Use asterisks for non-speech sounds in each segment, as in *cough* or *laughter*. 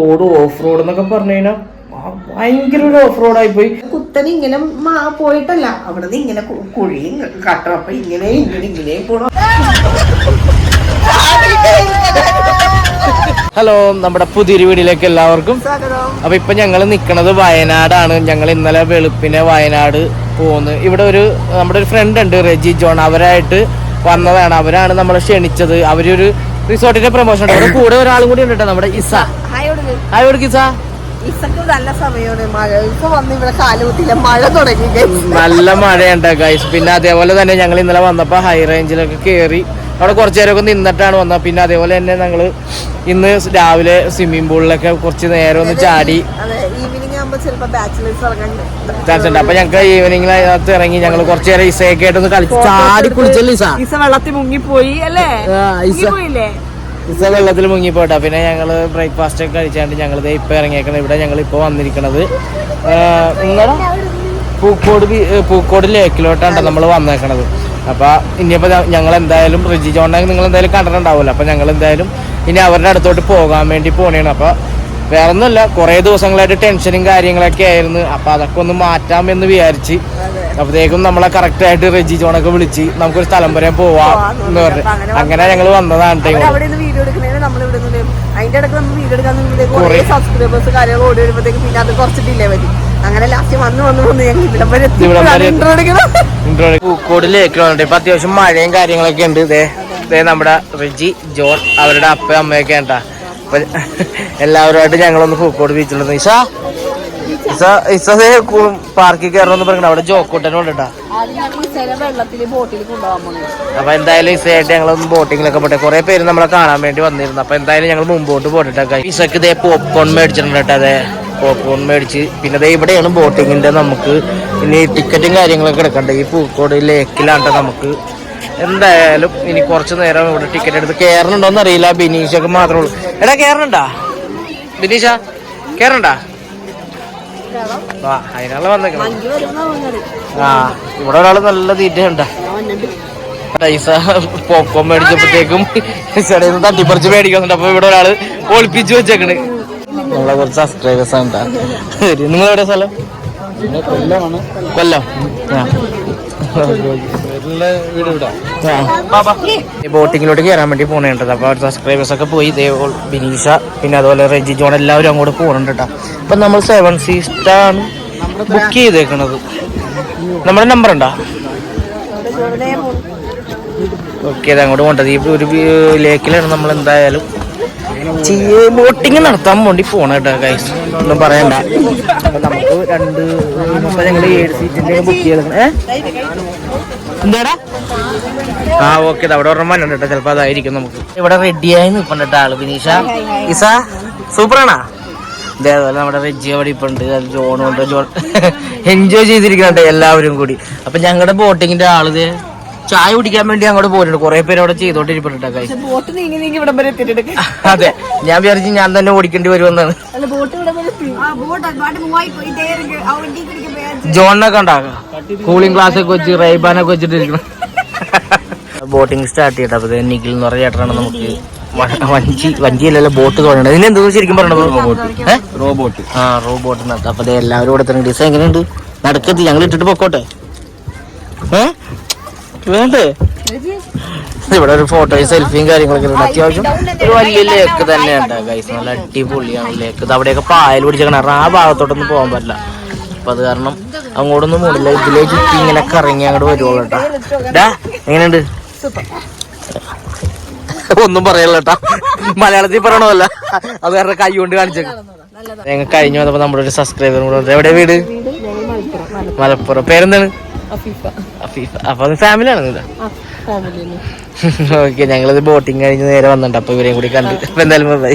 Road off road എന്നൊക്കെ പറഞ്ഞു കഴിഞ്ഞാൽ ഭയങ്കര ഒരു ഓഫ് റോഡായി പോയി. കുത്തന് ഇങ്ങനെ പോയിട്ടല്ല. അവിടെ നിന്ന് ഇങ്ങനെ കുഴിയും കട്ടം അപ്പൊ ഇങ്ങനെ ഇങ്ങനെ ഇങ്ങനെ പോണം. ഹലോ നമ്മുടെ പുതിയൊരു വീടിലേക്ക് എല്ലാവർക്കും. അപ്പൊ ഇപ്പൊ ഞങ്ങൾ നിക്കണത് വയനാടാണ്. ഞങ്ങൾ ഇന്നലെ വെളുപ്പിനെ വയനാട് പോന്ന്. ഇവിടെ ഒരു നമ്മുടെ ഒരു ഫ്രണ്ട് ഉണ്ട് റെജി ജോൺ. അവരായിട്ട് വന്നതാണ്. അവരാണ് നമ്മളെ ക്ഷണിച്ചത്. അവരൊരു റിസോർട്ടിന്റെ പ്രൊമോഷൻ ഉണ്ട്. അവിടെ കൂടെ ഒരാളും കൂടി ഉണ്ട് കേട്ടോ നമ്മുടെ ഇസ. ഹായ് കൊടുക്ക് സാ ഇസക്ക് നല്ല സമയമാണ് മഴ. ഇപ്പൊ വന്ന് ഇവിടെ കാലുകുത്തില്ല മഴ തുടങ്ങി നല്ല മഴയുണ്ട് ഗൈസ് പിന്നെ അതേപോലെ തന്നെ ഞങ്ങൾ ഇന്നലെ വന്നപ്പോ ഹൈ റേഞ്ചിലൊക്കെ കയറി അവിടെ കുറച്ചു നേരമൊക്കെ നിന്നിട്ടാണ് വന്നത്. പിന്നെ അതേപോലെ തന്നെ ഞങ്ങൾ ഇന്ന് രാവിലെ സ്വിമ്മിംഗ് പൂളിലൊക്കെ കുറച്ച് നേരം ഒന്ന് ചാടി. അതെ ഈവനിങ് ആകുമ്പോ ചിലപ്പോ ബാച്ചിലേഴ്സ് ഇറങ്ങാൻ ചാൻസ് ഉണ്ട്. അപ്പൊ ഞങ്ങൾക്ക് ഈവനിങ്ങിൽ അതിനകത്ത് ഇറങ്ങി ഞങ്ങൾ കുറച്ച് നേരം ഇസയൊക്കെ ആയിട്ട് ഒന്ന് കളിച്ച് ചാടി കുളിച്ചല്ലേ ഇസ? ഇസ വെള്ളത്തിൽ മുങ്ങിപ്പോയി അല്ലേ? ഇസ. ഇസ വെള്ളത്തിൽ മുങ്ങിപ്പോട്ടെ. പിന്നെ ഞങ്ങൾ ബ്രേക്ക്ഫാസ്റ്റ് ഒക്കെ കഴിച്ചാണ്ട് ഞങ്ങൾ ഇപ്പൊ ഇറങ്ങിയേക്കണം. ഇവിടെ ഞങ്ങൾ ഇപ്പൊ വന്നിരിക്കണത്. നിങ്ങളുടെ പൂക്കോട് പൂക്കോട് ലേക്കിലോട്ടാണ് നമ്മൾ വന്നേക്കണത്. അപ്പോൾ ഇനിയിപ്പോ ഞങ്ങൾ എന്തായാലും റിജി ജോണ്ണ നിങ്ങൾ എന്തായാലും കണ്ടിട്ടുണ്ടാവുമല്ലോ അപ്പൊ ഞങ്ങൾ എന്തായാലും ഇനി അവരുടെ അടുത്തോട്ട് പോകാൻ വേണ്ടി പോണേണ്. അപ്പോൾ വേറെ ഒന്നുമില്ല കുറെ ദിവസങ്ങളായിട്ട് ടെൻഷനും കാര്യങ്ങളൊക്കെ ആയിരുന്നു. അപ്പൊ അതൊക്കെ ഒന്ന് മാറ്റാമെന്ന് വിചാരിച്ച് അപ്പോഴത്തേക്കും നമ്മളെ കറക്റ്റ് ആയിട്ട് റെജി ജോണൊക്കെ വിളിച്ച് നമുക്കൊരു സ്ഥലം വരെ പോവാം എന്ന് പറഞ്ഞു. അങ്ങനെ ഞങ്ങൾ വന്നതാണ് നിന്ന് വീഡിയോ എടുക്കുന്നതിന് നമ്മൾ ഇവിടെ നിന്ന് അതിന്റെ ഇടയ്ക്ക് നമ്മൾ വീഡിയോ എടുക്കാൻ കുറേ സബ്സ്ക്രൈബേഴ്സ് കാര്യങ്ങൾ ഓടി വരുമ്പോഴത്തേക്ക് പിന്നെ അത് കുറച്ച് ഡിലേ വരും. അങ്ങനെ ലാസ്റ്റ് വന്ന് വന്ന് വന്ന് ഞങ്ങൾ ഇവിടെ വരെ എത്തി. ഇവിടം വരെ എത്തി. intro എടുക്കണം ഇൻട്രോ പൂക്കോട് ലേക്ക് വന്നിട്ട് ഇപ്പൊ അത്യാവശ്യം മഴയും കാര്യങ്ങളൊക്കെ ഉണ്ട്. ഇതേ നമ്മുടെ റിജി ജോൺ അവരുടെ അപ്പയും അമ്മയൊക്കെ ഉണ്ടാ എല്ലാവരുമായിട്ട് ഞങ്ങളൊന്ന് പൂക്കോട് ബീച്ചിലൊന്ന് ഇസ ഇസ ഇസ പാർക്കിൽ കയറണമെന്ന് പറഞ്ഞു അവിടെ ജോക്കൂട്ടനും ഉണ്ട് ട്ടാ. വെള്ളത്തിൽ ബോട്ടിൽ കൊണ്ടുപോകാൻ പോകുന്നത് അപ്പൊ എന്തായാലും ഇസയായിട്ട് ഞങ്ങളൊന്ന് ബോട്ടിങ്ങിലൊക്കെ പോട്ടെ. കുറെ പേര് നമ്മളെ കാണാൻ വേണ്ടി വന്നിരുന്നു. അപ്പൊ എന്തായാലും ഞങ്ങൾ മുമ്പോട്ട് പോട്ടിട്ടൊക്കെ ഇസക്ക് ഇതേ പോപ്കോൺ മേടിച്ചിട്ടുണ്ട് കേട്ടോ അതെ. പോപ്കോൺ മേടിച്ച്. പിന്നെ ദേ ഇവിടെയാണ് ബോട്ടിങ്ങിന്റെ നമുക്ക് ഇനി ടിക്കറ്റും കാര്യങ്ങളൊക്കെ എടുക്കണ്ടേ. ഈ പൂക്കോട് ലേക്കിലാണ്ട് നമുക്ക്. എന്തായാലും ഇനി കുറച്ച് നേരം ഇവിടെ ടിക്കറ്റ് എടുത്ത് കയറണുണ്ടോന്ന് അറിയില്ല ബിനീഷൊക്കെ മാത്രമേ ഉള്ളൂ. എടാ കയറണുണ്ടാ? ബിനീഷ കയറണ്ടാ ആ അതിനാണ് വന്നേക്കണം ആ ഇവിടെ ഒരാൾ നല്ല തീറ്റയുണ്ടാ. പൈസ പോപ്കോൺ മേടിച്ചപ്പോഴത്തേക്കും ചെടിയിൽ നിന്ന് തട്ടിപ്പറിച്ച് മേടിക്കുന്നുണ്ട്. അപ്പൊ ഇവിടെ ഒരാൾ ഒളിപ്പിച്ചു വെച്ചേക്കണ്. നമ്മളെ കുറച്ച് സബ്സ്ക്രൈബേഴ്സ് ആണ് നിങ്ങൾ എവിടെ സ്ഥലം? കൊല്ലം. ആ. ബോട്ടിങ്ങിലോട്ട് കയറാൻ വേണ്ടി പോണേണ്ടത്. അപ്പൊ സബ്സ്ക്രൈബേഴ്സ് ഒക്കെ പോയി. ഇതേ ബിനീഷ പിന്നെ അതുപോലെ റെജി ജോൺ എല്ലാവരും അങ്ങോട്ട് പോകണുണ്ട് കേട്ടോ അപ്പൊ നമ്മൾ സെവൻ സീസ്റ്റാണ് ബുക്ക് ചെയ്തേക്കണത്. നമ്മുടെ നമ്പർ ഉണ്ടോ? ഓക്കെ അത് അങ്ങോട്ട് പോകേണ്ടത് ഈ ഒരു ലേക്കിലാണ് നമ്മൾ എന്തായാലും. ബോട്ടിങ് നടത്താൻ വേണ്ടി പോണ കേട്ടോ ഗൈസ് ഒന്നും പറയണ്ട. നമുക്ക് രണ്ട് ഞങ്ങൾ ഏഴ് സീറ്റിന്റെ ബുക്ക് ചെയ്തേക്കണം ഏ? എന്താടാ? ആ ഓക്കെ അവിടെ ഒരെണ്ണം കേട്ടോ ചിലപ്പോ അതായിരിക്കും നമുക്ക്. ഇവിടെ റെഡിയായി നിൽപ്പുണ്ട് ആൾ വിനീഷ. ഇസ സൂപ്പറാണാ? അതേപോലെ നമ്മുടെ റെജി അവിടെ ഇപ്പൊ ഉണ്ട്. ജോണുണ്ട് ജോൺ എൻജോയ് *laughs* ചെയ്തിരിക്കുന്നുണ്ട് എല്ലാവരും കൂടി. അപ്പൊ ഞങ്ങളുടെ ബോട്ടിങ്ങിന്റെ ആൾ ചായ കുടിക്കാൻ വേണ്ടി അങ്ങോട്ട് പോയിട്ടുണ്ട്. കുറെ പേര് അവിടെ ചെയ്തോണ്ടിരിപ്പുണ്ട് guys. ബോട്ട് നീങ്ങി നീങ്ങി ഇവിടം വരെ എത്തിയിട്ടുണ്ട്. അതെ ഞാൻ വിചാരിച്ചു ഞാൻ തന്നെ ഓടിക്കേണ്ടി വരുമെന്നാണ്. ജോണിനൊക്കെ ഉണ്ടാക്കാം കൂളിംഗ് ഗ്ലാസ് ഒക്കെ വെച്ച് റൈബാനൊക്കെ വെച്ചിട്ട് ഇരിക്കണം ബോട്ടിങ് സ്റ്റാർട്ട് ചെയ്തിട്ട് അപ്പൊ നിഖിൽ എന്ന് പറഞ്ഞ ചേട്ടനാണ് നമുക്ക് വഞ്ചി വഞ്ചിയിലല്ല ബോട്ട് തുടങ്ങുന്നത് ഇതിന് എന്താ ശരിക്കും പറയണത് റോബോട്ട് റോബോട്ട് ആ റോബോട്ട് നടത്തും അപ്പൊ എല്ലാവരും ഇവിടെ തന്നെ ഡിസൈൻ എങ്ങനെയുണ്ട്? നടക്കത്തില്ല. ഞങ്ങൾ ഇട്ടിട്ട് പൊക്കോട്ടെ. ഏ? വേണ്ടേ? ഇവിടെ ഒരു ഫോട്ടോയും സെൽഫിയും കാര്യങ്ങളൊക്കെ ഉണ്ട് അത്യാവശ്യം ഒരു വലിയ ലേക്ക് തന്നെയുണ്ട് ഗൈസ് നല്ല അടിപൊളിയാണ് ലേക്ക് ഇത് അവിടെയൊക്കെ പായൽ പിടിച്ച കാരണം ആ ഭാഗത്തോട്ടൊന്നും പോകാൻ പറ്റില്ല. അപ്പൊ അത് കാരണം അങ്ങോട്ടൊന്നും മൂടില്ല. ഇതിലേക്ക് ഇങ്ങനെ കറങ്ങി അങ്ങോട്ട് വരുവുള്ളൂ കേട്ടാ ഡാ എങ്ങനെയുണ്ട്? ഒന്നും പറയല്ല കേട്ടാ മലയാളത്തിൽ പറയണമല്ല അത് കാരണം കൈ കൊണ്ട് കാണിച്ചു ഞങ്ങൾ കഴിഞ്ഞു വന്നപ്പോ നമ്മുടെ ഒരു സബ്സ്ക്രൈബർ കൂടെ ഉണ്ട് എവിടെ വീട്? മലപ്പുറം. പേരെന്താണ്? അഫീഫ. അപ്പൊ അത് ഫാമിലിയാണ് ഇത്? ഓക്കെ ഞങ്ങളിത് ബോട്ടിങ് കഴിഞ്ഞ് നേരെ വന്നിട്ടുണ്ട്. അപ്പൊ ഇവരെയും കൂടി കണ്ടു. അപ്പൊ എന്തായാലും ബൈ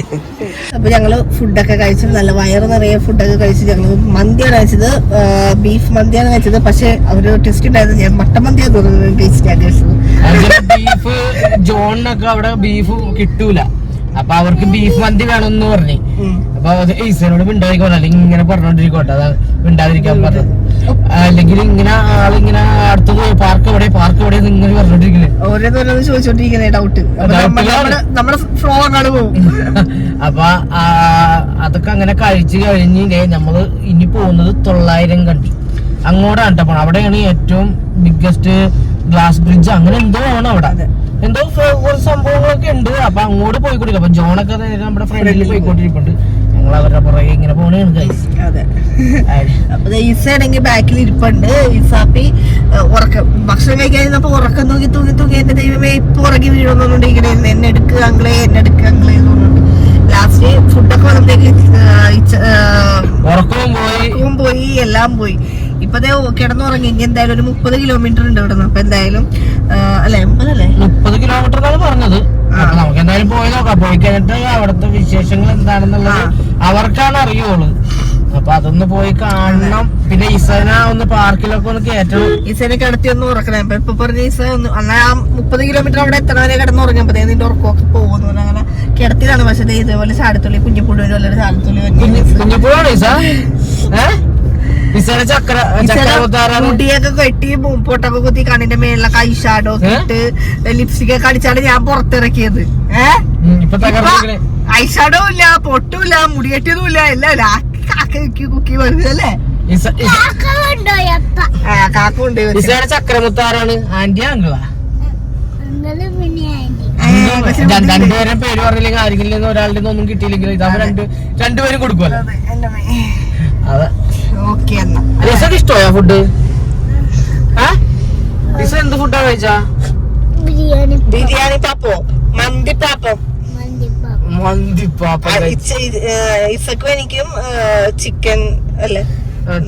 അപ്പൊ ഞങ്ങൾ ഫുഡൊക്കെ കഴിച്ചു നല്ല വയറ് നിറയെ ഫുഡൊക്കെ കഴിച്ചു ഞങ്ങൾ മന്തിയാണ് കഴിച്ചത്. ബീഫ് മന്തിയാണ് കഴിച്ചത്. പക്ഷെ അവർ ടേസ്റ്റ് ഉണ്ടായിരുന്നു. ഞാൻ മട്ടൻ മന്തിയാണ് തോന്നുന്നത് ടേസ്റ്റ് കഴിച്ചത്. ബീഫ് ജോണിനൊക്കെ അവിടെ ബീഫ് കിട്ടൂല. അപ്പൊ അവർക്ക് ബീഫ് മന്തി വേണമെന്ന് പറഞ്ഞു. അപ്പൊ ഈസനോട് മിണ്ടാതിരിക്കോട്ടെ അല്ലെങ്കിൽ ഇങ്ങനെ പറഞ്ഞോണ്ടിരിക്കോട്ടെ അതാ മിണ്ടാതിരിക്കാൻ പറഞ്ഞത്. അല്ലെങ്കിൽ ഇങ്ങനെ ആളിങ്ങനെ അടുത്തത് പാർക്ക് എവിടെ പാർക്ക് എവിടെ ഇങ്ങനെ പറഞ്ഞോണ്ടിരിക്കില്ലേ? ഓരോന്നോരോന്ന് ചോദിച്ചോണ്ടിരിക്കുന്നേ ഡൗട്ട് അപ്പൊ. നമ്മുടെ ഫ്ലോ അങ്ങോട്ട് പോകും അതൊക്കെ അങ്ങനെ കഴിച്ചു കഴിഞ്ഞില്ലേ നമ്മൾ ഇനി പോകുന്നത് തൊള്ളായിരം കണ്ടി. അങ്ങോട്ടാണ് കേട്ടോ അവിടെയാണ് ഏറ്റവും ബിഗ്ഗസ്റ്റ് ഗ്ലാസ് ബ്രിഡ്ജ് അങ്ങനെ എന്തോ ആണ് അവിടെ. എന്തോ ഒരു കുറച്ച് സംഭവങ്ങളൊക്കെ ഉണ്ട്. അപ്പൊ അങ്ങോട്ട് പോയിക്കൊണ്ടിരിക്കും. അപ്പൊ ജോണൊക്കെ നമ്മുടെ ഫ്രണ്ടിൽ പോയിക്കൊണ്ടിരിക്കുന്നുണ്ട് ഞങ്ങൾ അവരുടെ പുറകെ ഇങ്ങനെ പോണേണ് ഗൈസ് അതെ. അപ്പൊ ഈസയാണെങ്കിൽ ബാക്കിൽ ഇരിപ്പുണ്ട്. ഈസാപ്പി ഉറക്കം ഭക്ഷണം കഴിക്കാതിരുന്നപ്പോ ഉറക്കം തൂങ്ങി തൂങ്ങി തൂങ്ങി എന്റെ ദൈവമേ ഇപ്പൊ ഉറങ്ങി വീഴുന്നുണ്ട് ഇങ്ങനെ എന്നെ എടുക്കുക അങ്ങളെ എന്നെ എടുക്കുക അങ്ങളെ എന്ന് പറഞ്ഞിട്ട്. ലാസ്റ്റ് ഫുഡൊക്കെ വന്നപ്പോഴേക്ക് ഉറക്കവും പോയി എല്ലാം പോയി. ഇപ്പൊ ദേ കിടന്നുറങ്ങി. ഇനി എന്തായാലും ഒരു മുപ്പത് കിലോമീറ്റർ ഉണ്ട് ഇവിടെ നിന്ന് അപ്പൊ എന്തായാലും അല്ലെ അല്ലേ? മുപ്പതല്ലേ? മുപ്പത് കിലോമീറ്റർ എന്നാണ് പറഞ്ഞത്. നമുക്ക് എന്തായാലും പോയി നോക്കാം. പോയി കഴിഞ്ഞിട്ട് അവിടുത്തെ വിശേഷങ്ങൾ എന്താണെന്നുള്ളത് അവർക്കാണ് അറിയുള്ളൂ. അപ്പൊ അതൊന്ന് പോയി കാണണം. പിന്നെ ഇസന ഒന്ന് പാർക്കിലൊക്കെ ഒന്ന് കയറ്റണം. ഇസനെ കിടത്തി ഒന്ന് ഉറക്കണം. അപ്പൊ ഇപ്പൊ പറഞ്ഞ ഇസ ഒന്ന് അന്നാ ആ മുപ്പത് കിലോമീറ്റർ അവിടെ എത്ര വരെ കിടന്നുറങ്ങിയപ്പോ ദേ നിന്റെ ഉറക്കമൊക്കെ പോകുന്നു. അങ്ങനെ കിടത്തിലാണ് പക്ഷെ ഇതേപോലെ ചാടത്തുള്ളി കുഞ്ഞിപ്പുഴ വല്ലൊരു ചാടത്തുള്ളി കുഞ്ഞിപ്പുഴ ഇസ *laughs* മുടിയൊക്കെ കെട്ടി പൊട്ടൊക്കെ കുത്തി കണ്ണിന്റെ മേളിലൊക്കെ ഐഷാഡോ ഒക്കെ ഇട്ട് ലിപ്സ്റ്റിക് ഒക്കെ അടിച്ചാണ് ഞാൻ പുറത്തിറക്കിയത്. ഏഹ് ഐ ഷാഡോ ഇല്ല പൊട്ടുമില്ല മുടി ഇല്ല എല്ലാം കാക്കി കുക്കി വരുന്നല്ലേ അല്ലേ? ഇസ ഇസ- ആ കാക്ക ഉണ്ട് ഇസയുടെ ചക്രമുത്താറാണ് ആന്റി ആങ്കിളാ രണ്ടുപേരും പേര് പറഞ്ഞില്ലെങ്കിൽ ആരെങ്കിലും ഒരാളുടെ ഒന്നും കിട്ടിയില്ലെങ്കിൽ ഇതാ രണ്ട് രണ്ടുപേരും കൊടുക്കുമല്ലോ എന്നാ. ലിസക്ക് ഫുഡ് ലിസ എന്ത് ഫുഡാ കഴിച്ചാ? ബിരിയാണി ബിരിയാണി പാപ്പോ? മന്തി പാപ്പോ? മന്തി പാപ്പ. ഇസക്കും എനിക്കും ചിക്കൻ അല്ലേ?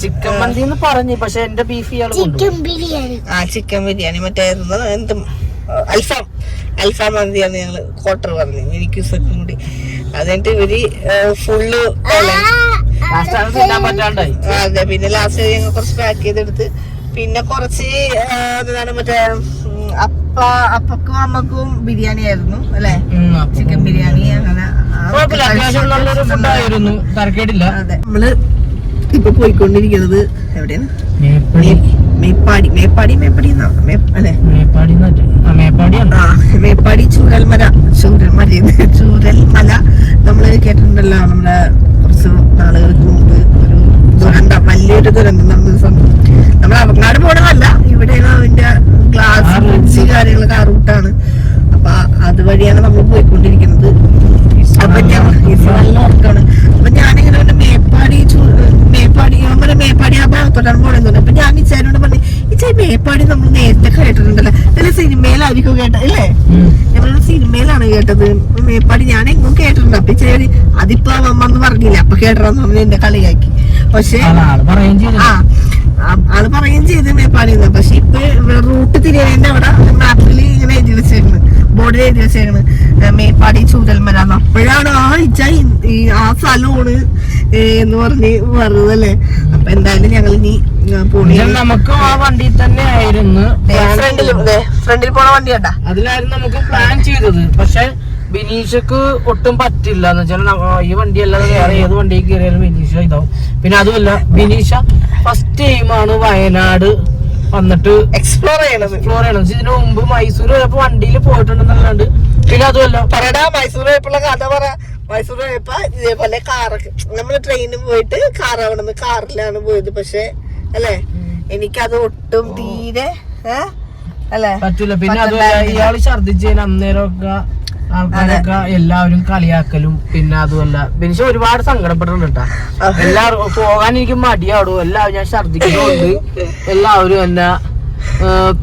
ചിക്കൻ മന്തി എന്ന് പറഞ്ഞു പക്ഷെ എന്റെ ബീഫ് ഇയാൾ ചിക്കൻ ബിരിയാണി. ആ ചിക്കൻ ബിരിയാണി. മറ്റേ എന്ത് അൽഫാം. അൽഫാം മന്തിയാണ് ഞങ്ങൾ ക്വാർട്ടർ പറഞ്ഞു. എനിക്ക് ഇസക്കും കൂടി. അതെന്നിട്ട് ഇവർ ഫുള്ള് അതെ പിന്നെ ലാസ്റ്റ് ഞങ്ങൾ കുറച്ച് പാക്ക് ചെയ്തെടുത്ത്. പിന്നെ കുറച്ച് എന്താണ് മറ്റേ അപ്പ അപ്പക്കും അമ്മക്കും ബിരിയാണി ആയിരുന്നു അല്ലെ? ചിക്കൻ ബിരിയാണി അങ്ങനെ അതെ. നമ്മൾ ഇപ്പൊ പോയിക്കൊണ്ടിരിക്കുന്നത് എവിടെയാണ്? മേപ്പടി. മേപ്പാടി മേപ്പാടി അല്ലെ? മേപ്പാടി ചൂരൽമല ചൂരൽമല ചൂരൽമല. നമ്മൾ കേട്ടിട്ടുണ്ടല്ലോ നമ്മുടെ കുറച്ച് നാളുകൾക്ക് മുമ്പ് ഒരു ദുരന്തം വലിയൊരു ദുരന്തം നടന്ന സംഭവം നമ്മൾ അവങ്ങാട് പോണതല്ല ഇവിടെയാണ് അതിന്റെ ഗ്ലാസ് ആ കാര്യങ്ങൾ ബ്രിഡ്ജ് കാര്യങ്ങളൊക്കെ ആ റൂട്ടാണ് അപ്പൊ അതുവഴിയാണ് നമ്മൾ പോയിക്കൊണ്ടിരിക്കുന്നത്. അപ്പൊ ഞാൻ നല്ല ഉറക്കാണ് അപ്പൊ ഞാനിങ്ങനെ ഒരു മേപ്പാടി മേപ്പാടി മേപ്പാടി ആ ഭാഗത്തോട്ടാണ് പോണെന്ന് പറഞ്ഞു. അപ്പൊ ഞാൻ ഇച്ചാരോട് പറഞ്ഞു ഇച്ചാ മേപ്പാടി നമ്മൾ നേരത്തെ കേട്ടിട്ടുണ്ടല്ലോ. ഇതിലെ സിനിമയിലായിരിക്കും കേട്ടത് അല്ലേ? ഇവരുടെ സിനിമയിലാണ് കേട്ടത്. മേപ്പാടി ഞാൻ എങ്ങും കേട്ടിട്ടുണ്ട് അപ്പൊ ഇച്ചാരി അതിപ്പോ അമ്മ എന്ന് പറഞ്ഞില്ല? അപ്പൊ കേട്ടതെന്ന് പറഞ്ഞ് എന്റെ കളിയാക്കി. പക്ഷെ ആ ആൾ പറയുകയും ചെയ്ത് മേപ്പാടി പക്ഷെ ഇപ്പൊ റൂട്ട് തിരിയതിന്റെ അവിടെ മാപ്പിൽ ഇങ്ങനെ എഴുതി വെച്ചേക്കണ്. ബോർഡിൽ എഴുതി വെച്ചേക്കണ് മേപ്പാടി ചൂരൽമല. അപ്പോഴാണ് ആ ഇച്ച ഈ ആ സ്ഥലമാണ് എന്ന് പറഞ്ഞ് പറഞ്ഞതല്ലേ അപ്പൊ എന്തായാലും ഞങ്ങൾ ഇനി നമുക്ക് ആ വണ്ടിയിൽ തന്നെ ആയിരുന്നു ഫ്രണ്ടിൽ ഫ്രണ്ടിൽ പോണ വണ്ടി കണ്ടാ? അതിലായിരുന്നു നമുക്ക് പ്ലാൻ ചെയ്തത്. പക്ഷെ ബിനീഷക്ക് ഒട്ടും പറ്റില്ല എന്ന് വെച്ചാൽ ഈ വണ്ടി അല്ലാതെ വേറെ ഏത് വണ്ടിയിൽ കയറിയാലും ബിനീഷ ഇതാവും. പിന്നെ അതുമല്ല ബിനീഷ ഫസ്റ്റ് ടൈമാണ് വയനാട്. വന്നിട്ട് എക്സ്പ്ലോർ ചെയ്യണത്. എക്സ്പ്ലോർ ചെയ്യണം. ഇതിനു മുമ്പ് മൈസൂർ പോയപ്പോ വണ്ടിയിൽ പോയിട്ടുണ്ടെന്നല്ലാണ്ട്. പിന്നെ അതുമല്ല. പറയടാ മൈസൂർ പോയപ്പോഴുള്ള കഥ പറ. മൈസൂർ പോയപ്പോ ഇതേപോലെ കാറൊക്കെ നമ്മൾ ട്രെയിനിൽ പോയിട്ട് കാർ അവിടെ കാറിലാണ് പോയത് പക്ഷെ അല്ലേ? എനിക്കത് ഒട്ടും തീരെ ഏഹ് അല്ലേ? പറ്റൂല. പിന്നെ അതുമല്ല ഇയാൾ ഛർദിച്ചതിന് അന്നേരമൊക്കെ ആൾക്കാരൊക്കെ എല്ലാവരും കളിയാക്കലും പിന്നെ അതുമല്ല. ബിനിഷ ഒരുപാട് സങ്കടപ്പെട്ടിട്ടുണ്ട് കേട്ടാ. എല്ലാവരും പോകാൻ എനിക്ക് മടിയാടും? എല്ലാവരും ഞാൻ ഛർദിക്കുന്നുണ്ട് എല്ലാവരും എന്നെ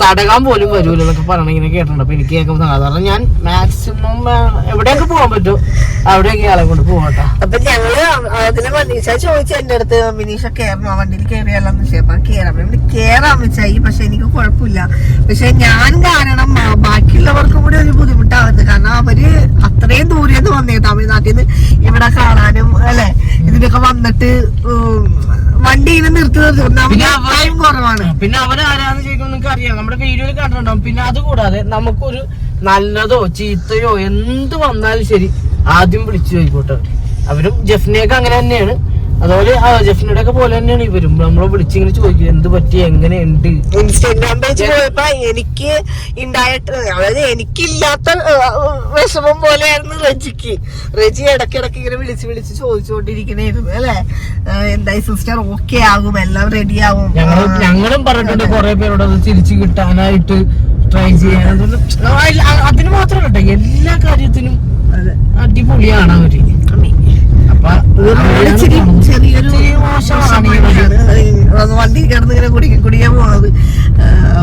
തടകാൻ പോലും വരൂല എന്നൊക്കെ പറഞ്ഞ ഇങ്ങനെ കേട്ടിട്ടുണ്ട്. അപ്പൊ എനിക്ക് കേൾക്കുമ്പോൾ സാധാരണ ഞാൻ മാക്സിമം എവിടെയൊക്കെ പോകാൻ പറ്റും അവിടെയൊക്കെ ആളെ കൊണ്ട് പോകട്ടെ അപ്പൊ ഞങ്ങൾ അതിന് മനീഷ ചോദിച്ചു എന്റെ അടുത്ത് മിനീഷ കേറണോ വണ്ടിയിൽ കേറിയാലോന്ന് വെച്ചാൽ അപ്പൊ കേറാം. ഇവിടെ കേറാൻ വെച്ചായി പക്ഷെ എനിക്ക് കുഴപ്പമില്ല. പക്ഷെ ഞാൻ കാരണം ബാക്കിയുള്ളവർക്കും കൂടി ഒരു ബുദ്ധിമുട്ടാവുന്നത് കാരണം അവർ അത്രയും ദൂരെ നിന്ന് വന്നേ തമിഴ്നാട്ടിൽ നിന്ന് ഇവിടെ കാണാനും അല്ലെ ഇതിനൊക്കെ വന്നിട്ട് ഉം, വണ്ടി ഇങ്ങനെ നിർത്തി നിർത്തി ഒന്നാമത് പിന്നെ അവൻ ആരാന്ന് കുറവാണ് ചോദിക്കുമ്പോൾ നിങ്ങൾക്ക് അറിയാം നമ്മുടെ വീഡിയോയിൽ കണ്ടിട്ടുണ്ടാവും. പിന്നെ അത് കൂടാതെ നമുക്കൊരു നല്ലതോ ചീത്തയോ എന്ത് വന്നാലും ശരി ആദ്യം വിളിച്ചു ചോദിക്കോട്ടെ അവരും ജഫ്നയൊക്കെ അങ്ങനെ തന്നെയാണ്. അതുപോലെ ആ ജഫ്നയുടെ ഒക്കെ പോലെ തന്നെയാണ് ഇവരും. നമ്മളെ വിളിച്ചിങ്ങനെ ചോദിക്കും എന്ത് പറ്റി? എങ്ങനെയുണ്ട് ഇൻസ്റ്റാഗ്രാം പേജ് പോയപ്പോ എനിക്ക് ഉണ്ടായിട്ട് അതായത് എനിക്കില്ലാത്ത വിഷമം പോലെയായിരുന്നു റജിക്ക്. റജി ഇടക്കിടക്ക് ഇങ്ങനെ വിളിച്ച് വിളിച്ച് ചോദിച്ചുകൊണ്ടിരിക്കണായിരുന്നു അല്ലെ? എന്തായി സിസ്റ്റർ ഓക്കെ ആകും എല്ലാം റെഡി ആവും. ഞങ്ങളും ഞങ്ങളും പറഞ്ഞിട്ടുണ്ട് കുറെ പേരോട് അത് തിരിച്ചു കിട്ടാനായിട്ട് ട്രൈ ചെയ്യാൻ. അതിന് മാത്രമല്ല കേട്ടോ എല്ലാ കാര്യത്തിനും അതെ. അടിപൊളിയാണ് അവർ. വണ്ടി കിടന്ന് ഇങ്ങനെ കുടിക്കാൻ കുടിക്കാൻ പോണത്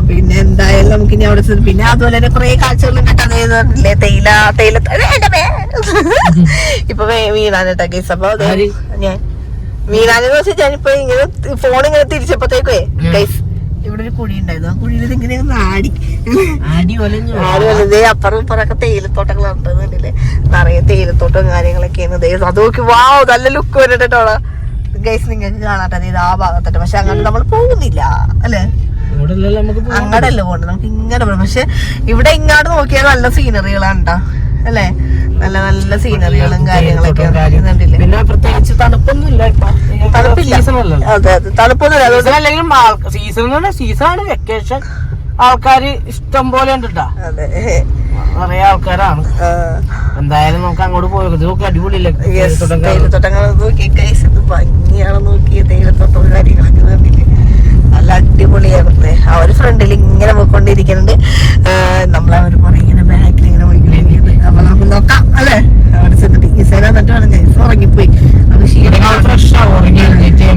പിന്നെ എന്തായാലും നമുക്ക് ഇനി അവിടെ ചെന്ന് പിന്നെ അതുപോലെ തന്നെ കുറെ കാഴ്ചകളും കണ്ടേ തേയില തേയില. *laughs* ഇപ്പൊ വീണാനിട്ടാ കേസ് അപ്പൊ? ഞാൻ വീണാനെന്ന് വെച്ചാൽ ഞാനിപ്പോ ഇങ്ങനെ ഫോൺ ഇങ്ങനെ തിരിച്ചപ്പോഴത്തേക്കേ. ഗൈസ് ഇവിടെ ഒരു കുഴി ഉണ്ടായിരുന്നു. ആ കുഴിയിൽ ഇങ്ങനെ ഒന്ന് ആടി. ആടി ഒലഞ്ഞു. ആടി ഒലഞ്ഞു അപ്പുറം ഇപ്പുറമൊക്കെ തേയിലത്തോട്ടങ്ങളുണ്ട് കണ്ടില്ലേ? നിറയെ തേയിലത്തോട്ടവും കാര്യങ്ങളൊക്കെയാണ്. അത് നോക്കി വാവ് നല്ല ലുക്ക് വരട്ടോളാ ഗൈസ് നിങ്ങൾക്ക് കാണാട്ടെ ഇത് ആ ഭാഗത്തോട്ട്. പക്ഷെ അങ്ങോട്ട് നമ്മൾ പോകുന്നില്ല അല്ലേ? അങ്ങോട്ടല്ലേ പോകണ്ട നമുക്ക് ഇങ്ങനെ പോകണം. പക്ഷെ ഇവിടെ ഇങ്ങോട്ട് നോക്കിയാൽ നല്ല സീനറികളാണ് ട്ടോ. അല്ലേ? നല്ല നല്ല സീനറികളും കാര്യങ്ങളൊക്കെ പിന്നെ പ്രത്യേകിച്ച് തണുപ്പൊന്നുമില്ല തണുപ്പില്ല. അതെ അതെ. തണുപ്പൊന്നുമില്ല അതുകൊണ്ട് അല്ലെങ്കിൽ സീസൺ ആണ് വെക്കേഷൻ ആൾക്കാര് ഇഷ്ടം പോലെ ഉണ്ട് ട്ടാ. അതെ. നിറയെ ആൾക്കാരാണ്. എന്തായാലും നമുക്ക് അങ്ങോട്ട് പോയത് നോക്കി അടിപൊളിയല്ലേ. തേയിലത്തോട്ടങ്ങൾ നോക്കി ഭംഗിയാണ് നോക്കിയ തേയിലത്തോട്ടം കാര്യങ്ങളൊക്കെ കണ്ടില്ലേ? നല്ല അടിപൊളിയാണ് ആ ഒരു ഫ്രണ്ടിൽ ഇങ്ങനെ പോയിക്കൊണ്ടിരിക്കുന്നുണ്ട്. നമ്മളെ ഒരു പോലെ ഇങ്ങനെ ബാക്കിൽ ഇങ്ങനെ പോയിക്കൊണ്ടിരിക്കുന്നത് അപ്പൊ നമുക്ക് നോക്കാം അല്ലേ? അവിടെ ചെന്നിട്ട് ഈ സൈഡ് എന്നിട്ട് ഉറങ്ങിപ്പോയി. അത് ക്ഷീണം ആവും,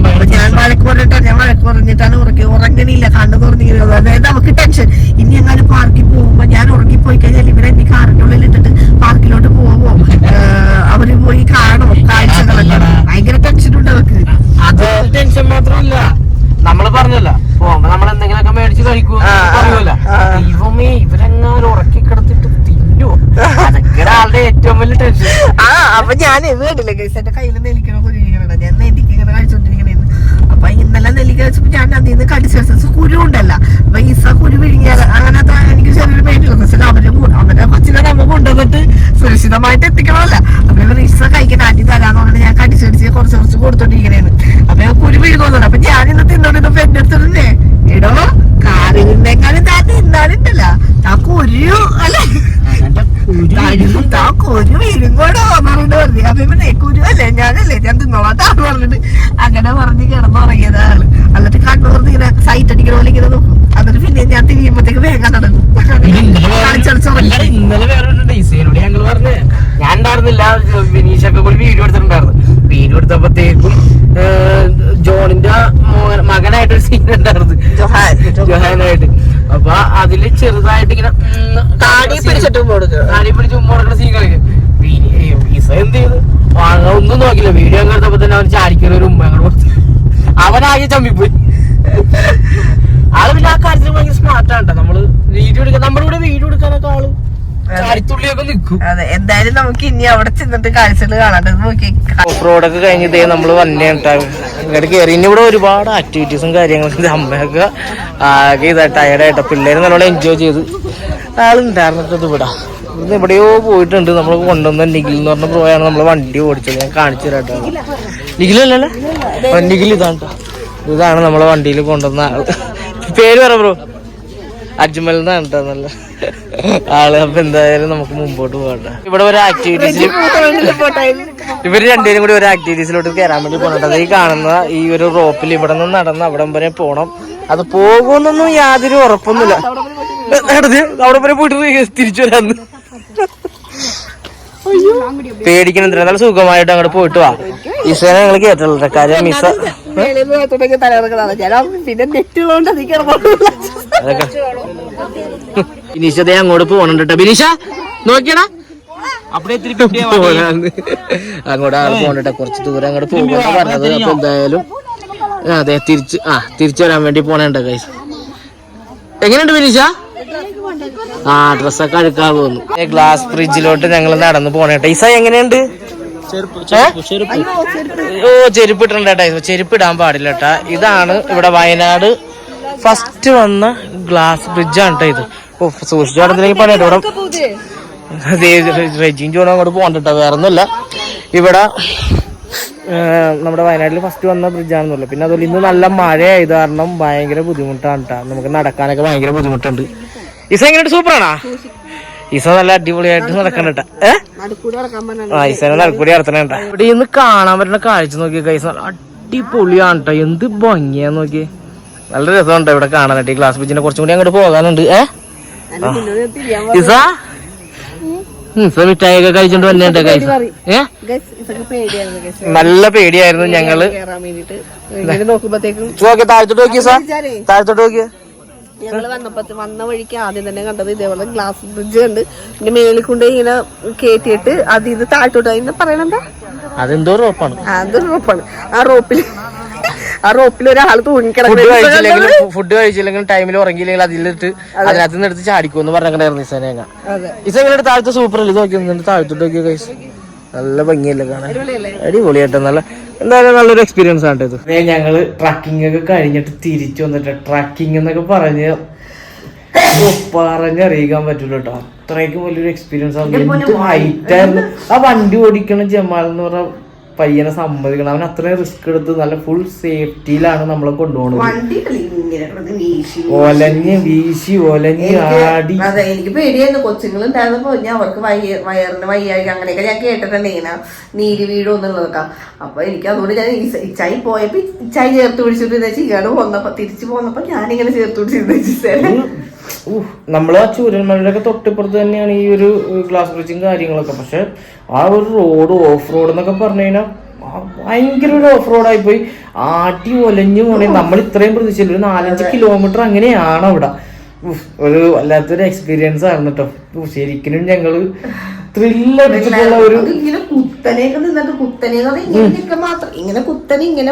അപ്പൊ ഞാൻ വഴക്ക് പറഞ്ഞിട്ടാണ് ഞാൻ വഴക്ക് പറഞ്ഞിട്ടാണ് ഉറക്കി. ഉറങ്ങണില്ല കണ്ണു തുറന്നിരിക്കുന്നത് അതായത് നമുക്ക് ടെൻഷൻ ഇനി എങ്ങാനും പാർക്കിൽ പോകുമ്പോ ഞാൻ ഉറങ്ങിപ്പോയി കഴിഞ്ഞാൽ ഇവരെ എന്നെ കാറിന്റെ ഉള്ളിൽ ഇട്ടിട്ട് പാർക്കിലോട്ട് ഏഹ് അവർ പോയി കാണോ. കാഴ്ചകളൊക്കെ. ഭയങ്കര ടെൻഷൻ ഉണ്ട് അവർക്ക്. അത് ടെൻഷൻ മാത്രമല്ല. നമ്മൾ പറഞ്ഞല്ല പോകുമ്പോ നമ്മൾ എന്തെങ്കിലുമൊക്കെ മേടിച്ച് കഴിക്കൂ പറയൂല ദൈവമേ ഇവരെങ്ങാനും ഉറക്കി കിടത്തിട്ട് തിന്നോ? അതൊക്കെ ഒരാളുടെ ഏറ്റവും വലിയ ടെൻഷൻ ആ അപ്പൊ ഞാൻ കണ്ടില്ല ഗൈസ് എന്റെ കയ്യിൽ നെല്ലിക്കണ കുരുവിക്കണ ഞാൻ നെല്ലിക്ക ഇങ്ങനെ കഴിച്ചോണ്ടിരിക്കണേന്ന് അപ്പൊ ഇന്നലെ നെല്ലിക്ക വെച്ചപ്പോ ഞാൻ അതിൽ നിന്ന് കടിച്ചു വെച്ച കുരു ഉണ്ടല്ല അപ്പൊ ഈസ കുരു വിഴുങ്ങിയാൽ അങ്ങനത്തെ എനിക്ക് ചെറിയൊരു അവർ അവരുടെ കൊച്ചിനെ നമ്മ കൊണ്ടുവന്നിട്ട് സുരക്ഷിതമായിട്ട് എത്തിക്കണമല്ല അപ്പൊ ഈസ കഴിക്കാൻ അടി തരാന്ന് പറഞ്ഞിട്ട് ഞാൻ കടിച്ച് കടിച്ച് കുറച്ച് കുറച്ച് കൊടുത്തോണ്ടിരിക്കണേന്ന്. അപ്പൊ കുരു വീഴുകൊന്നുണ്ട് അപ്പൊ ഞാൻ ഇന്ന് തിന്നോണ്ടിരുന്നപ്പോ എന്റെ അടുത്തിരുന്നേ എടോ കാര്യം താത്ത തിന്നാനുണ്ടല്ല ആ കുരു അല്ലെ? താ കുരു ഇരുങ്ങോടോ പറഞ്ഞിട്ട് പറഞ്ഞു അപ്പൊ ഇവനെ കുരു അല്ലേ ഞാനല്ലേ? ഞാൻ തിന്നോളാട്ടാന്ന് പറഞ്ഞിട്ട് അങ്ങനെ പറഞ്ഞ് കിടന്നുറങ്ങിയതാണ്. എന്നിട്ട് കണ്ണൂർന്ന് ഇങ്ങനെ സൈറ്റ് അടിക്കണ പോലെ ഇങ്ങനെ നോക്കും. എന്നിട്ട് പിന്നെ ഞാൻ തിരിയുമ്പോഴത്തേക്ക് വേഗം നടന്നു. ഇന്നലെ വേറെ ഞങ്ങൾ പറഞ്ഞ് ഞാൻ ഉണ്ടായിരുന്നില്ല വിനീഷൊക്കെ കൂടി വീഡിയോ എടുത്തിട്ടുണ്ടായിരുന്നു. വീഡിയോ എടുത്തപ്പോഴത്തേക്കും ജോണിന്റെ മകനായിട്ടൊരു സീൻ ഉണ്ടായിരുന്നു. ജൊഹാനായിട്ട്. അപ്പൊ അതിൽ ചെറുതായിട്ട് ഇങ്ങനെ പിടിച്ചിട്ട് താടി പിടിച്ച് ഉമ്മ കൊടുക്കുന്ന സീൻ കളിക്കും. വിനി- എന്ത് ചെയ്തു? ഒന്നും നോക്കില്ല. വീഡിയോ കണ്ടപ്പോ തന്നെ അവൻ ചാടിക്കുന്ന ഒരു ഉമ്മ അങ്ങോട്ട് കൊടുത്തു. അവനാകെ ചമ്മിപ്പോയി. ആൾ പിന്നെ ആ കാര്യത്തിൽ ഭയങ്കര സ്മാർട്ടാണ് നമ്മൾ വീഡിയോ എടുക്കാൻ നമ്മുടെ കൂടെ വീഡിയോ എടുക്കാനൊക്കെ ആൾ അതെ. എന്തായാലും നമുക്ക് ഇനി അവിടെ ചെന്നിട്ട് കാഴ്ചകൾ കാണാണ്ട് നോക്കി ഓഫ് റോഡൊക്കെ കഴിഞ്ഞ് ഇതേ നമ്മൾ വന്നേട്ടാ ഇങ്ങോട്ട് കയറി ഇനി ഇവിടെ ഒരുപാട് ആക്ടിവിറ്റീസും കാര്യങ്ങളും. അമ്മയൊക്കെ ആകെ ഇതാ ടയർഡായിട്ടോ പിള്ളേര് നല്ലോണം എൻജോയ് ചെയ്ത്. ആളുണ്ടായിരുന്നിട്ടത് ഇവിടെ. ഇവിടുന്ന് എവിടെയോ പോയിട്ടുണ്ട്. നമ്മൾ കൊണ്ടുവന്ന നിഖിൽ എന്ന് പറഞ്ഞ പോയാണ് നമ്മൾ വണ്ടി ഓടിച്ചത്. ഞാൻ കാണിച്ചു തരാട്ടോ നിഖിലല്ലേ നിഖിൽ ഇതാണ്. ഇതാണ് നമ്മളെ വണ്ടിയിൽ കൊണ്ടുവന്ന ആൾ. പേര് പറ ബ്രോ അജ്മൽ എന്നാണ് നല്ല ആൾ. അപ്പൊ എന്തായാലും നമുക്ക് മുമ്പോട്ട് പോകണ്ട ഇവിടെ ഒരു ആക്ടിവിറ്റീസിൽ ഇവർ രണ്ടുപേരും കൂടി ഒരു ആക്ടിവിറ്റീസിലോട്ട് കയറാൻ വേണ്ടി പോകണം ഈ കാണുന്ന ഈ ഒരു റോപ്പിൽ ഇവിടെ നിന്ന് നടന്ന് അവിടം വരെ പോണം. അത് പോകുമെന്നൊന്നും യാതൊരു ഉറപ്പൊന്നുമില്ല. അവിടെ വരെ പോയിട്ട് തിരിച്ചു വരാന്ന്. പേടിക്കണം എന്തിനാ? നല്ല സുഖമായിട്ട് അങ്ങോട്ട് പോയിട്ട് വാ. ഈസേനെ ഞങ്ങൾ കേട്ടുള്ള കാര്യം ഞാൻ പിന്നെ അത് അതൊക്കെ. ബിനീഷ ദേ അങ്ങോട്ട് പോകണം കേട്ടോ ബിനീഷ നോക്കിയടാ. *laughs* അങ്ങോട്ട് ആൾ കുറച്ച് ദൂരം അങ്ങോട്ട് പോകുന്ന പറഞ്ഞത് അപ്പൊ എന്തായാലും ആ, അതെ തിരിച്ച് ആ തിരിച്ചു വരാൻ വേണ്ടി പോണേണ്ട കൈസ് എങ്ങനെയുണ്ട് ബിനീഷ? ആ ഡ്രസ്സൊക്കെ അഴുക്കാ പോകുന്നു. ഗ്ലാസ് ഫ്രിഡ്ജിലോട്ട് ഞങ്ങൾ നടന്നു പോണേട്ടെ ഈസ എങ്ങനെയുണ്ട്? ഓ ചെരുപ്പ് ഇട്ടേട്ടാ ചെരുപ്പ് ഇടാൻ പാടില്ല ഇതാണ് ഇവിടെ വയനാട് ഫസ്റ്റ് വന്ന ഗ്ലാസ് ബ്രിഡ്ജാണ് കേട്ടോ ഇത്. ഓ സൂക്ഷിച്ചു നടന്നില്ലെങ്കിൽ പറയാം ഇവിടെ അതേ റെജിയും ജോണും അങ്ങോട്ട് പോകണ്ടോ വേറെ ഒന്നുമില്ല ഇവിടെ നമ്മുടെ വയനാട്ടിൽ ഫസ്റ്റ് വന്ന ബ്രിഡ്ജാണെന്നുള്ളു. പിന്നെ അതുപോലെ ഇന്ന് നല്ല മഴയായത് കാരണം ഭയങ്കര ബുദ്ധിമുട്ടാണ് കേട്ടോ നമുക്ക് നടക്കാനൊക്കെ ഭയങ്കര ബുദ്ധിമുട്ടുണ്ട്. ഇസ എങ്ങനെയുണ്ട്? ആണോ ഇസ നല്ല അടിപൊളിയായിട്ട് നടക്കണ്ട ആ ഇസനെ നടക്കൂടി നടത്തണേട്ടാ ഇവിടെ ഇന്ന് കാണാൻ പറ്റുന്ന കാഴ്ച നോക്കിയ കൈസ അടിപൊളിയാണ് കേട്ടോ എന്ത് ഭംഗിയാ നോക്കി നല്ല രസമുണ്ട് ഇവിടെ കാണാനായിട്ട്. ഈ ഗ്ലാസ് ബ്രിഡ്ജിനെ കുറച്ചും കൂടി അങ്ങോട്ട് പോകാനുണ്ട്. ഏ? ഇസ? മിഠായിയൊക്കെ കഴിച്ചോണ്ട് വന്നിട്ട്. നല്ല പേടിയായിരുന്നു ഞങ്ങൾ. നോക്കി താഴത്തോട്ട് നോക്കി സാ വിചാരേ താഴത്തോട്ട് നോക്കിയ. ഞങ്ങൾ വന്നപ്പോ വന്ന വഴിക്ക് ആദ്യം തന്നെ കണ്ടത് ഇതേപോലെ ഗ്ലാസ് ബ്രിഡ്ജ് കണ്ട്. പിന്നെ മേളിൽ കൊണ്ട് ഇങ്ങനെ കേറ്റിയിട്ട് അത് ഇത് താഴ്ത്തോട്ട് അതിന് പറയണെന്താ അതെന്തോ റോപ്പാണ് അതൊരു റോപ്പാണ് ആ റോപ്പിൽ ആ റോപ്പിൽ ഒരാൾ കഴിച്ചില്ലെങ്കിലും ഫുഡ് കഴിച്ചില്ലെങ്കിലും ടൈമിൽ ഉറങ്ങിയില്ലെങ്കിൽ അതിലിട്ട് അതിനകത്ത് നിന്ന് എടുത്ത് ചാടിക്കുമെന്ന് പറഞ്ഞിട്ടുണ്ടായിരുന്നു ഇസ എങ്ങനെ താഴത്തെ സൂപ്പർ അല്ലേ? നോക്കി താഴത്തോട്ട് നോക്കിയ കൈസ് നല്ല ഭംഗിയല്ലേ കാണാൻ? അടിപൊളിയായിട്ട് നല്ല എന്തായാലും നല്ലൊരു എക്സ്പീരിയൻസ് ആണ് ഇത്. ഞങ്ങൾ ട്രക്കിംഗ് ഒക്കെ കഴിഞ്ഞിട്ട് തിരിച്ചു വന്നിട്ട് ട്രക്കിംഗ് എന്നൊക്കെ പറഞ്ഞ് പറഞ്ഞറിയിക്കാൻ പറ്റൂല കേട്ടോ അത്രയ്ക്കും വലിയൊരു എക്സ്പീരിയൻസ് ആണ്. എന്ത് ഹൈറ്റായിരുന്നു ആ വണ്ടി ഓടിക്കണ ജമാൽ എന്ന് പറഞ്ഞ പയ്യനെ സമ്മതിക്കണം. അവൻ അത്രയും റിസ്ക് എടുത്ത് നല്ല ഫുൾ സേഫ്റ്റിയിലാണ് നമ്മളെ കൊണ്ടുപോകുന്നത് ഒലഞ്ഞ് വീശി ഒലഞ്ഞ് ആടി. അതെ എനിക്ക് പേടിയായിരുന്നു. കൊച്ചുങ്ങളും ഉണ്ടായിരുന്നപ്പോ ഞാൻ അവർക്ക് വയ്യ വയറിന് വയ്യായി അങ്ങനെയൊക്കെ ഞാൻ കേട്ടിട്ടുണ്ട് ഇങ്ങനെ നീര് വീഴുമെന്നുള്ളതൊക്കെ. അപ്പൊ എനിക്ക് അതുകൊണ്ട് ഞാൻ ഇച്ചായി പോയപ്പോ ഇച്ചായി ചേർത്ത് പിടിച്ചിട്ട് ഇതാ ചെയ്യാണ്ട് പോന്നപ്പോ തിരിച്ചു പോന്നപ്പോ ഞാനിങ്ങനെ ചേർത്ത് പിടിച്ചിരുന്നു ഉഫ്, നമ്മൾ ആ ചൂരന്മലയുടെ തൊട്ടിപ്പുറത്ത് തന്നെയാണ് ഈ ഒരു ഗ്ലാസ് ബ്രിഡ്ജും കാര്യങ്ങളൊക്കെ. പക്ഷെ ആ ഒരു റോഡ് ഓഫ് റോഡ് എന്നൊക്കെ പറഞ്ഞു കഴിഞ്ഞാൽ ഭയങ്കര ഒരു ഓഫ് റോഡായി പോയി ആട്ടി ഒലഞ്ഞു പോണേ. നമ്മൾ ഇത്രയും പ്രതീക്ഷിച്ചില്ല. ഒരു നാലഞ്ച് കിലോമീറ്റർ അങ്ങനെയാണ് അവിടെ. ഒരു വല്ലാത്തൊരു എക്സ്പീരിയൻസ് ആയിരുന്നു കേട്ടോ ശരിക്കും ഞങ്ങൾ ത്രില്ലടിച്ചിട്ടുള്ള ഒരു ഇങ്ങനെ കുത്തനെയൊക്കെ നിന്നിട്ട് കുത്തനെ ഇങ്ങനെയൊക്കെ മാത്രം. ഇങ്ങനെ കുത്തനെ ഇങ്ങനെ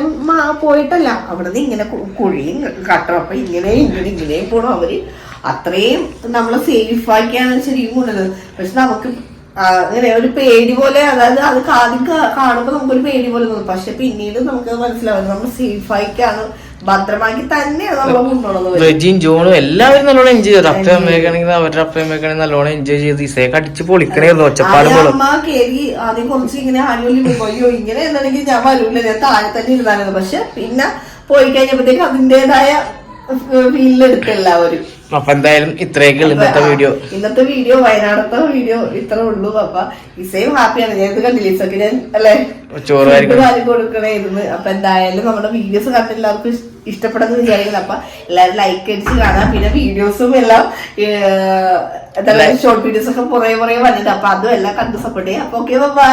പോയിട്ടല്ല. അവിടെ നിന്ന് ഇങ്ങനെ കുഴിയും കട്ടം അപ്പൊ ഇങ്ങനെ ഇങ്ങനെ ഇങ്ങനെയും പോണു. അവർ അത്രയും നമ്മൾ സേഫ് ആക്കിയാണ് ശരിക്കും കൊണ്ടത് പക്ഷെ നമുക്ക് അങ്ങനെ ഒരു പേടി പോലെ അതായത് അത് ആദ്യം കാണുമ്പോൾ കാണുമ്പോ നമുക്കൊരു പേടി പോലെ തോന്നും. പക്ഷെ പിന്നീട് നമുക്ക് മനസ്സിലാവും. നമ്മൾ സേഫ് ആക്കിയാണ് ഭദ്രമാക്കി തന്നെയാണ് നമ്മളെ കൊണ്ടുപോകുന്നത് റെജിയും ജോണും എല്ലാവരും നല്ലോണം എൻജോയ് ചെയ്തു. അപ്പ അമ്മയൊക്കെയാണെങ്കിൽ അവരുടെ അപ്പ അമ്മയൊക്കെയാണെങ്കിൽ നല്ലോണം എൻജോയ് ചെയ്ത്. ഇസയൊക്കെ അടിച്ച് പൊളിക്കണേ ഒച്ചപ്പാടും അമ്മ കേറി ആദ്യം കുറച്ച് ഇങ്ങനെ ആനുവലി അയ്യോ ഇങ്ങനെ എന്നാണെങ്കിൽ ഞാൻ വരൂല്ല ഞാൻ താഴെ തന്നെ ഇരുന്നായിരുന്നു. പക്ഷെ പിന്നെ പോയി കഴിഞ്ഞപ്പോഴത്തേക്ക് അതിന്റേതായ ഫീലിലെടുത്ത് എല്ലാവരും അപ്പൊ എന്തായാലും ഇത്രയൊക്കെ ഇന്നത്തെ വീഡിയോ. ഇന്നത്തെ വീഡിയോ വയനാടത്തെ വീഡിയോ ഇത്ര ഉള്ളൂ. അപ്പൊ ഇസയും ഹാപ്പിയാണ്. ഞാൻ ഇത് കണ്ടില്ല? ഇസക്ക് ഞാൻ അല്ലെ? ചോറ് കൊടുക്കണേ ഇരുന്ന് അപ്പൊ എന്തായാലും നമ്മുടെ വീഡിയോസ് കണ്ട് എല്ലാവർക്കും ഇഷ്ടപ്പെടുന്നത് വിചാരിക്കുന്നത് വിചാരിക്കുന്നു. അപ്പൊ എല്ലാവരും ലൈക്ക് അടിച്ച് കാണാം. പിന്നെ വീഡിയോസും എല്ലാം എന്താ ഷോർട്ട് വീഡിയോസ് ഒക്കെ പുറകെ പുറകെ വന്നിട്ട് അപ്പൊ അതും എല്ലാം കണ്ട് സപ്പോർട്ട് ചെയ്യാം. അപ്പൊ ഓക്കെ ബൈ